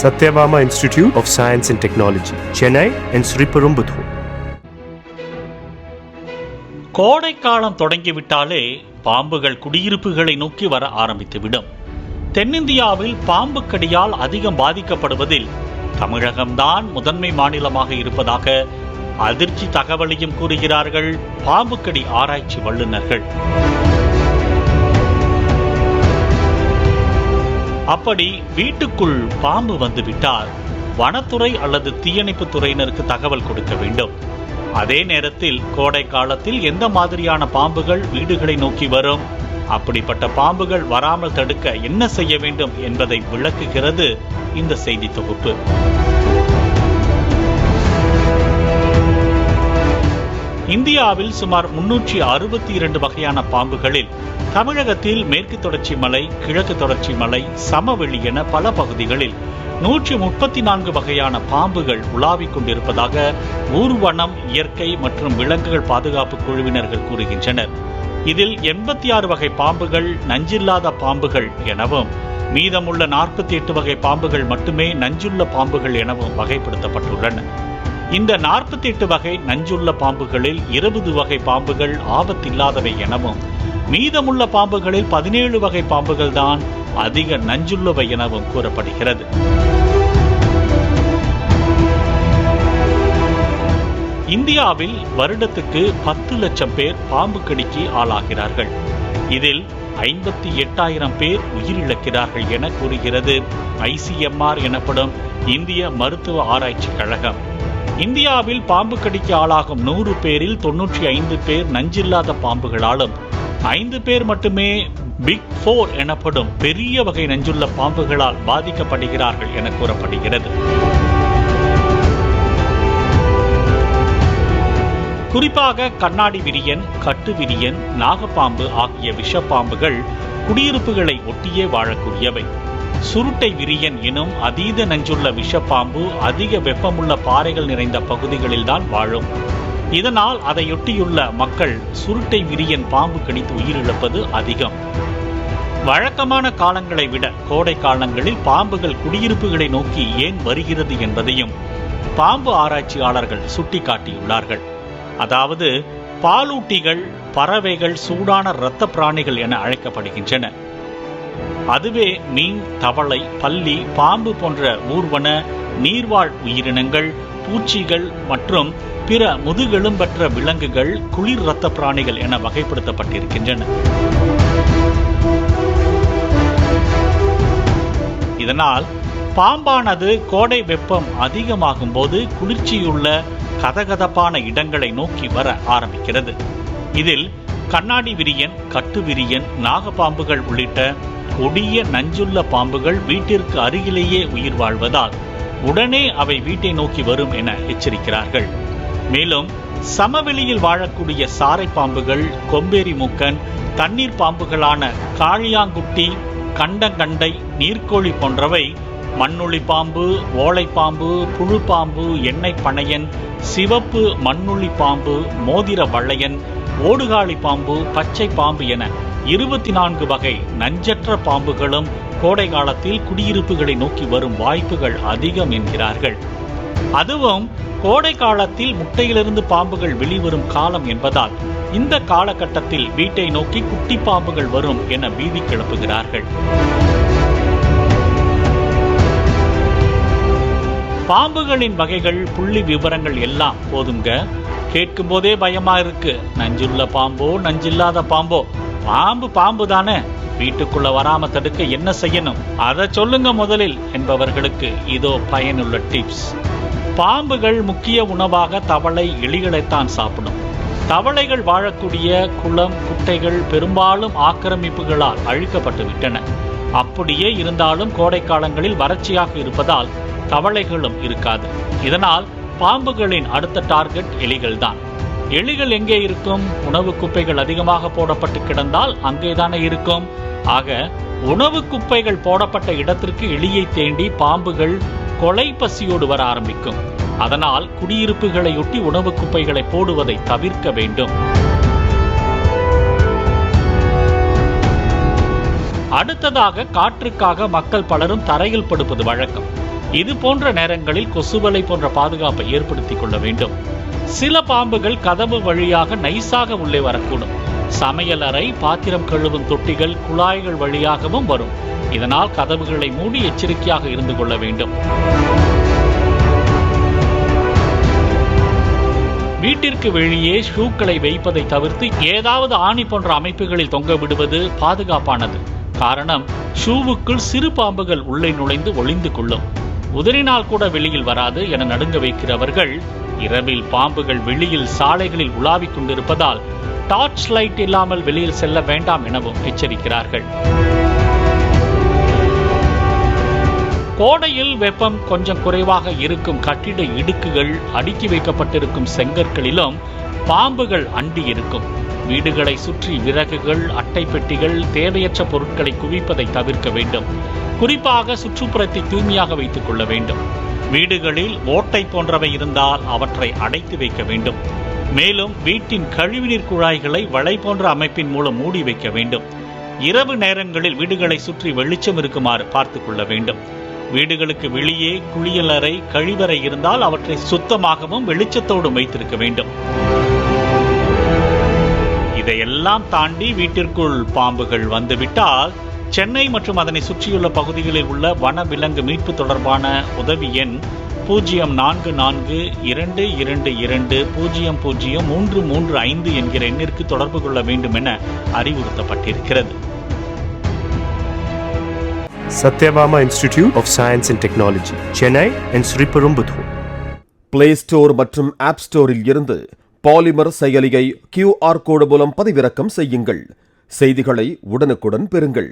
Sathyabama institute of science and technology Chennai and Sriperumbudur கோடைக்காலம் தொடங்கிவிட்டாலே பாம்புகள் குடியிருப்புகளை நோக்கி வர ஆரம்பித்துவிடும். தென்னிந்தியாவில் பாம்பு கடியால் அதிகம் பாதிக்கப்படுவதில் தமிழகம்தான் முதன்மை மாநிலமாக இருப்பதாக அதிர்ச்சி தகவலையும் கூறுகிறார்கள் பாம்புக்கடி ஆராய்ச்சி வல்லுநர்கள். அப்படி வீட்டுக்குள் பாம்பு வந்துவிட்டால் வனத்துறை அல்லது தீயணைப்பு துறையினருக்கு தகவல் கொடுக்க வேண்டும். அதே நேரத்தில் கோடை காலத்தில் எந்த மாதிரியான பாம்புகள் வீடுகளை நோக்கி வரும்? அப்படிப்பட்ட பாம்புகள் வராமல் தடுக்க என்ன செய்ய வேண்டும் என்பதை விளக்குகிறது இந்த செய்தி தொகுப்பு. இந்தியாவில் சுமார் முன்னூற்றி அறுபத்தி இரண்டு வகையான பாம்புகளில் தமிழகத்தில் மேற்கு தொடர்ச்சி மலை கிழக்கு தொடர்ச்சி மலை சமவெளி என பல பகுதிகளில் நூற்றி முப்பத்தி நான்கு வகையான பாம்புகள் உலாவிக் கொண்டிருப்பதாக ஊர்வனம் இயற்கை மற்றும் விலங்குகள் பாதுகாப்பு குழுவினர்கள் கூறுகின்றனர். இதில் எண்பத்தி ஆறு வகை பாம்புகள் நஞ்சில்லாத பாம்புகள் எனவும் மீதமுள்ள நாற்பத்தி எட்டு வகை பாம்புகள் மட்டுமே நஞ்சுள்ள பாம்புகள் எனவும் வகைப்படுத்தப்பட்டுள்ளன. இந்த நாற்பத்தி எட்டு வகை நஞ்சுள்ள பாம்புகளில் இருபது வகை பாம்புகள் ஆபத்தில்லாதவை எனவும் மீதமுள்ள பாம்புகளில் பதினேழு வகை பாம்புகள் தான் அதிக நஞ்சுள்ளவை எனவும் கூறப்படுகிறது. இந்தியாவில் வருடத்துக்கு பத்து லட்சம் பேர் பாம்பு கடிக்கு ஆளாகிறார்கள். இதில் ஐம்பத்தி எட்டாயிரம் பேர் உயிரிழக்கிறார்கள் என கூறுகிறது ஐசிஎம்ஆர் எனப்படும் இந்திய மருத்துவ ஆராய்ச்சி கழகம். இந்தியாவில் பாம்பு கடிக்கு ஆளாகும் நூறு பேரில் தொன்னூற்றி ஐந்து பேர் நஞ்சில்லாத பாம்புகளாலும் ஐந்து பேர் மட்டுமே பிக் ஃபோர் எனப்படும் பெரிய வகை நஞ்சுள்ள பாம்புகளால் பாதிக்கப்படுகிறார்கள் என கூறப்படுகிறது. குறிப்பாக கண்ணாடி விரியன் கட்டு விரியன் நாகப்பாம்பு ஆகிய விஷப்பாம்புகள் குடியிருப்புகளை ஒட்டியே வாழக்கூடியவை. சுருட்டை விரியன் எனும் அதீத நஞ்சுள்ள விஷப்பாம்பு அதிக வெப்பமுள்ள பாறைகள் நிறைந்த பகுதிகளில்தான் வாழும். இதனால் அதையொட்டியுள்ள மக்கள் சுருட்டை விரியன் பாம்பு கடித்து உயிரிழப்பது அதிகம். வழக்கமான காலங்களை விட கோடை காலங்களில் பாம்புகள் குடியிருப்புகளை நோக்கி ஏன் வருகிறது என்பதையும் பாம்பு ஆராய்ச்சியாளர்கள் சுட்டிக்காட்டியுள்ளார்கள். அதாவது பாலூட்டிகள் பறவைகள் சூடான இரத்த பிராணிகள் என அழைக்கப்படுகின்றன. அதுவே மீன் தவளை பல்லி பாம்பு போன்ற ஊர்வன நீர்வாழ் உயிரினங்கள் பூச்சிகள் மற்றும் பிற முதுகெலும்பற்ற விலங்குகள் குளிர் இரத்த பிராணிகள் என வகைப்படுத்தப்பட்டிருக்கின்றன. இதனால் பாம்பானது கோடை வெப்பம் அதிகமாகும் போது குளிர்ச்சியுள்ள கதகதப்பான இடங்களை நோக்கி வர ஆரம்பிக்கிறது. இதில் கண்ணாடி விரியன் கட்டு விரியன் நாகப்பாம்புகள் உள்ளிட்ட கொடிய நஞ்சுள்ள பாம்புகள் வீட்டிற்கு அருகிலேயே உயிர் வாழ்வதால் உடனே அவை வீட்டை நோக்கி வரும் என எச்சரிக்கிறார்கள். மேலும் சமவெளியில் வாழக்கூடிய சாரை பாம்புகள் கொம்பேரி மூக்கன் தண்ணீர் பாம்புகளான காளியாங்குட்டி கண்டங்கண்டை நீர்க்கோழி போன்றவை மண்ணுளி பாம்பு ஓலைப்பாம்பு புழு பாம்பு எண்ணெய் பனையன் சிவப்பு மண்ணுளி பாம்பு மோதிர வளையன் ஓடுகாளி பாம்பு பச்சை பாம்பு என இருபத்தி நான்கு வகை நஞ்சற்ற பாம்புகளும் கோடை காலத்தில் குடியிருப்புகளை நோக்கி வரும் வாய்ப்புகள் அதிகம் என்கிறார்கள். அதுவும் கோடை காலத்தில் முட்டையிலிருந்து பாம்புகள் வெளிவரும் காலம் என்பதால் இந்த காலகட்டத்தில் வீட்டை நோக்கி குட்டி பாம்புகள் வரும் என பீதி கிளப்புகிறார்கள். பாம்புகளின் வகைகள் புள்ளி விவரங்கள் எல்லாம் போதுங்க. கேட்கும் போதே பயமா இருக்கு. நஞ்சுள்ள பாம்போ நஞ்சில்லாத பாம்போ. பாம்பு பாம்பு தானே? வீட்டுக்குள்ள வராம தடுக்க என்ன செய்யணும்? அதை சொல்லுங்க முதலில் என்பவர்களுக்கு இதோ பயனுள்ள டிப்ஸ் பாம்புகள் முக்கிய உணவாக தவளை எலிகளைத்தான் சாப்பிடும். தவளைகள் வாழக்கூடிய குளம் குட்டைகள் பெரும்பாலும் ஆக்கிரமிப்புகளால் அழிக்கப்பட்டுவிட்டன. அப்படியே இருந்தாலும் கோடை காலங்களில் வறட்சியாக இருப்பதால் தவளைகளும் இருக்காது. இதனால் பாம்புகளின் அடுத்த டார்கெட் எலிகள்தான். எலிகள் எங்கே இருக்கும்? உணவு குப்பைகள் அதிகமாக போடப்பட்டு கிடந்தால் அங்கேதானே இருக்கும்? ஆக உணவு குப்பைகள் போடப்பட்ட இடத்திற்கு எலியை தேண்டி பாம்புகள் கொலை பசியோடு வர ஆரம்பிக்கும். அதனால் குடியிருப்புகளையொட்டி உணவு குப்பைகளை போடுவதை தவிர்க்க வேண்டும். அடுத்ததாக காற்றுக்காக மக்கள் பலரும் தரையில் படுப்பது வழக்கம். இது போன்ற நேரங்களில் கொசுவலை போன்ற பாதுகாப்பை ஏற்படுத்திக் கொள்ள வேண்டும். சில பாம்புகள் கதவு வழியாக நைஸாக உள்ளே வரக்கூடும். சமையல் அறை பாத்திரம் கழுவும் தொட்டிகள் குழாய்கள் வழியாகவும் வரும். இதனால் கதவுகளை மூடி எச்சரிக்கையாக இருந்து கொள்ள வேண்டும். வீட்டிற்கு வெளியே ஷூக்களை வைப்பதை தவிர்த்து ஏதாவது ஆணி போன்ற அமைப்புகளில் தொங்க விடுவது பாதுகாப்பானது. காரணம் ஷூவுக்குள் சிறு பாம்புகள் உள்ளே நுழைந்து ஒளிந்து கொள்ளும். உதறினால் கூட வெளியில் வராது என நடுங்க வைக்கிறவர்கள் இரவில் பாம்புகள் வெளியில் சாலைகளில் உலாவிக் கொண்டிருப்பதால் டார்ச் லைட் இல்லாமல் வெளியில் செல்ல வேண்டாம் எனவும் எச்சரிக்கிறார்கள். கோடையில் வெப்பம் கொஞ்சம் குறைவாக இருக்கும் கட்டிட இடுக்குகள் அடுக்கி வைக்கப்பட்டிருக்கும் செங்கற்களிலும் பாம்புகள் அண்டி இருக்கும். வீடுகளை சுற்றி விறகுகள் அட்டை பெட்டிகள் தேவையற்ற பொருட்களை குவிப்பதை தவிர்க்க வேண்டும். குறிப்பாக சுற்றுப்புறத்தை தூய்மையாக வைத்துக் கொள்ள வேண்டும். வீடுகளில் ஓட்டை போன்றவை இருந்தால் அவற்றை அடைத்து வைக்க வேண்டும். மேலும் வீட்டின் கழிவுநீர் குழாய்களை வலை போன்ற அமைப்பின் மூலம் மூடி வைக்க வேண்டும். இரவு நேரங்களில் வீடுகளை சுற்றி வெளிச்சம் இருக்குமாறு பார்த்துக் கொள்ள வேண்டும். வீடுகளுக்கு வெளியே குளியலறை கழிவறை இருந்தால் அவற்றை சுத்தமாகவும் வெளிச்சத்தோடும் வைத்திருக்க வேண்டும். இதையெல்லாம் தாண்டி வீட்டிற்குள் பாம்புகள் வந்துவிட்டால் சென்னை மற்றும் அதனை சுற்றியுள்ள பகுதிகளில் உள்ள வன விலங்கு மீட்பு தொடர்பான உதவி எண் பூஜ்ஜியம் நான்கு நான்கு இரண்டு இரண்டு இரண்டு பூஜ்ஜியம் பூஜ்ஜியம் மூன்று மூன்று ஐந்து என்கிற எண்ணிற்கு தொடர்பு கொள்ள வேண்டும் என அறிவுறுத்தப்பட்டிருக்கிறது. Satyabama Institute of Science and Technology, Chennai and Sriperumbudur. Play store மற்றும் ஆப் ஸ்டோரில் இருந்து பாலிமர் செயலியை கியூஆர் கோடு மூலம் பதிவிறக்கம் செய்யுங்கள். செய்திகளை உடனுக்குடன் பெறுங்கள்.